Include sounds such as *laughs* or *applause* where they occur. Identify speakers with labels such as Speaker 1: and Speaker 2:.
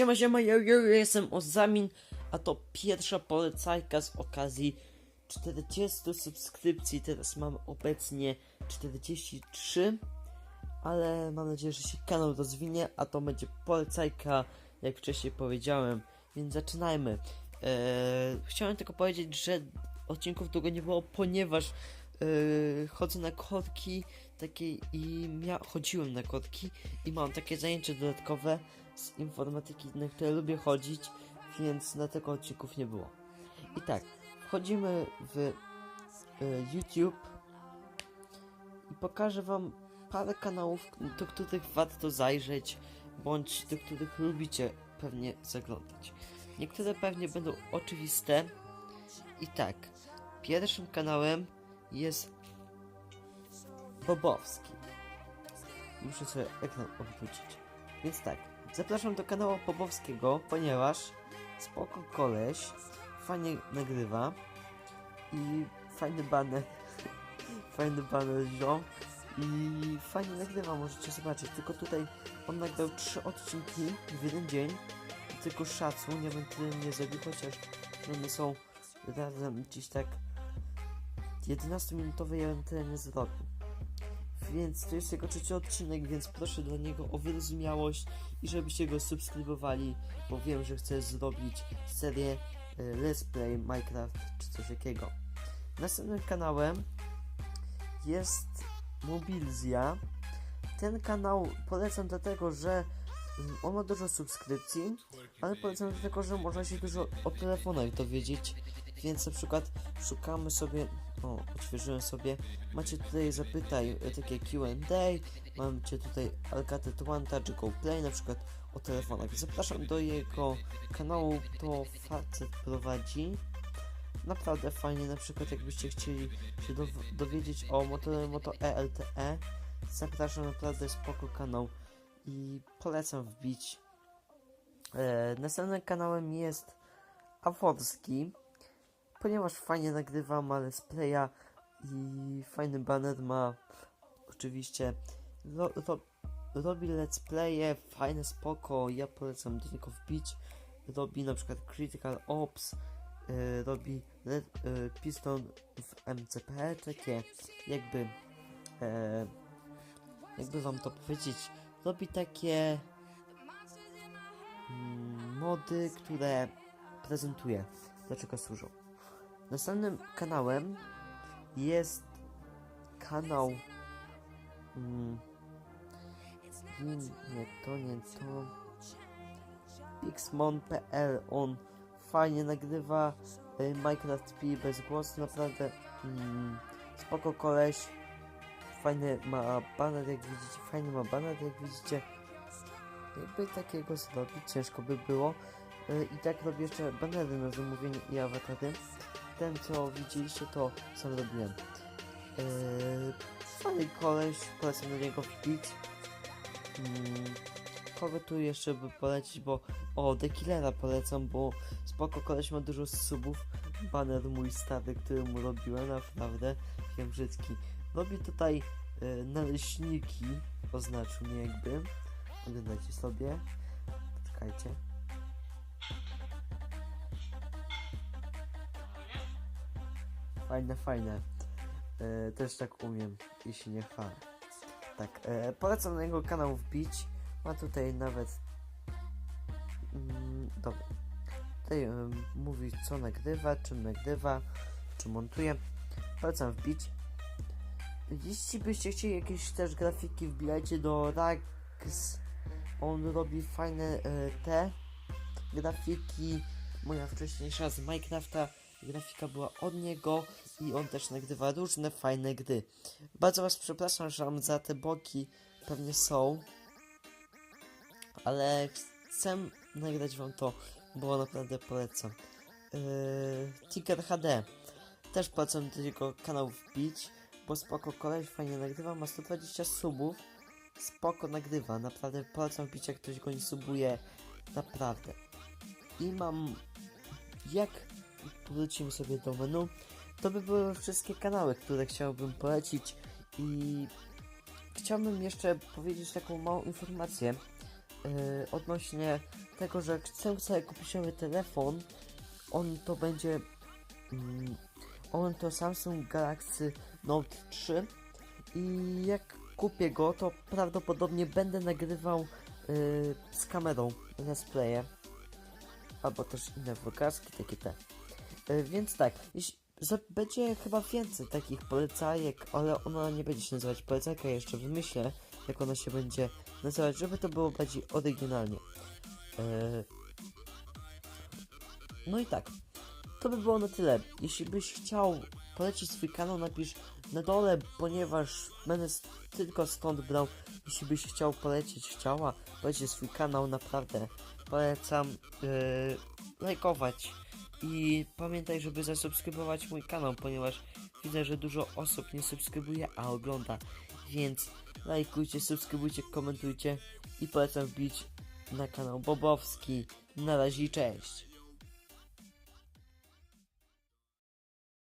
Speaker 1: Siema, siema, yo, yo, yo, jestem Ozamin, a to pierwsza polecajka z okazji 40 subskrypcji, teraz mam obecnie 43, ale mam nadzieję, że się kanał rozwinie, a to będzie polecajka, jak wcześniej powiedziałem, więc zaczynajmy. Eee, chciałem tylko powiedzieć, że odcinków długo nie było, ponieważ eee, chodzę na kotki takie i mia- chodziłem na kotki i mam takie zajęcie dodatkowe z informatyki, na które lubię chodzić, więc dlatego odcinków nie było. I tak, wchodzimy w e, YouTube i pokażę Wam parę kanałów, do których warto zajrzeć, bądź do których lubicie pewnie zaglądać. Niektóre pewnie będą oczywiste. I tak, pierwszym kanałem jest Bobowski. Muszę sobie ekran odwrócić. Więc tak, zapraszam do kanału Popowskiego, ponieważ spoko koleś, fajnie nagrywa i fajny baner, *laughs* fajny baner wziął i fajnie nagrywa, możecie zobaczyć. Tylko tutaj on nagrał trzy odcinki w jeden dzień, tylko szacun, ja bym tyle nie zrobił, chociaż one są razem gdzieś tak 11-minutowe, ja bym tyle nie zrobił. Więc to jest jego trzeci odcinek, więc proszę dla niego o wyrozumiałość i żebyście go subskrybowali, bo wiem, że chce zrobić serię e, Let's Play Minecraft czy coś takiego. Następnym kanałem jest Mobilzja. Ten kanał polecam dlatego, że mm, on ma dużo subskrypcji, ale polecam dlatego, że można się dużo o telefonach dowiedzieć. Więc na przykład szukamy sobie, o, odświeżyłem sobie, macie tutaj zapytaj, e, takie Q&A, macie tutaj Alcated One Touch Go Play, na przykład o telefonach. Zapraszam do jego kanału, to facet prowadzi. Naprawdę fajnie, na przykład jakbyście chcieli się dow- dowiedzieć o motorze Moto E ELTE, zapraszam, naprawdę spoko kanał i polecam wbić. E, następnym kanałem jest Aworski, ponieważ fajnie nagrywam, ale z playa i fajny banner ma oczywiście ro, ro, robi let's playe, fajne spoko, ja polecam do niego wbić. Robi na przykład Critical Ops y, robi le, y, Piston w MCP takie jakby e, jakby wam to powiedzieć. Robi takie mody, które prezentuje do czego służą Następnym kanałem jest kanał. Mm, nie, nie to, nie to. Pixmon.pl. On fajnie nagrywa y, Minecraft P bez głosu, naprawdę mm, spoko koleś. Fajny ma banner, jak widzicie. Fajny ma banner, jak widzicie. Jakby takiego zrobić, ciężko by było. Y, I tak robię jeszcze banery na zamówienie i awatary ten co widzieliście to sam robiłem. Yy, fajny koleś, polecam na niego wbić. Kogo tu jeszcze by polecić, bo o, The Killera polecam, bo spoko koleś ma dużo subów. Banner mój stary, który mu robiłem, naprawdę, wiem brzydki. Robi tutaj yy, naleśniki, oznaczył mnie jakby. Oglądajcie sobie. Czekajcie. Fajne, fajne. E, też tak umiem i się nie chwalę. Tak, e, polecam na jego kanał wbić. Ma tutaj nawet. Mm, dobra. Tutaj e, mówi co nagrywa, czym nagrywa, czy montuje. Polecam wbić. Jeśli byście chcieli jakieś też grafiki, wbijajcie do Rax. On robi fajne e, te grafiki. Moja wcześniejsza z Minecrafta grafika była od niego i on też nagrywa różne fajne gry. Bardzo was przepraszam, że mam za te boki pewnie są, ale chcę nagrać wam to, bo naprawdę polecam. Yy, Tiger HD też polecam do jego kanał wbić, bo spoko koleś fajnie nagrywa, ma 120 subów, spoko nagrywa, naprawdę polecam wbić jak ktoś go nie subuje, naprawdę. I mam, jak wrócimy sobie do menu, to by były wszystkie kanały, które chciałbym polecić i chciałbym jeszcze powiedzieć taką małą informację yy, odnośnie tego, że chcę sobie kupić nowy telefon. On to będzie mm, on to Samsung Galaxy Note 3 i jak kupię go, to prawdopodobnie będę nagrywał yy, z kamerą let's playe albo też inne wyobraźki, takie te. Yy, więc tak, jeśli, za, będzie chyba więcej takich polecajek, ale ona nie będzie się nazywać polecajka, jeszcze wymyślę, jak ona się będzie nazywać, żeby to było bardziej oryginalnie. Yy, no i tak, to by było na tyle. Jeśli byś chciał polecić swój kanał, napisz na dole, ponieważ będę tylko stąd brał. Jeśli byś chciał polecić, chciała polecić swój kanał, naprawdę polecam yy, lajkować. I pamiętaj, żeby zasubskrybować mój kanał, ponieważ widzę, że dużo osób nie subskrybuje, a ogląda. Więc lajkujcie, subskrybujcie, komentujcie i polecam wbić na kanał Bobowski. Na razie, cześć!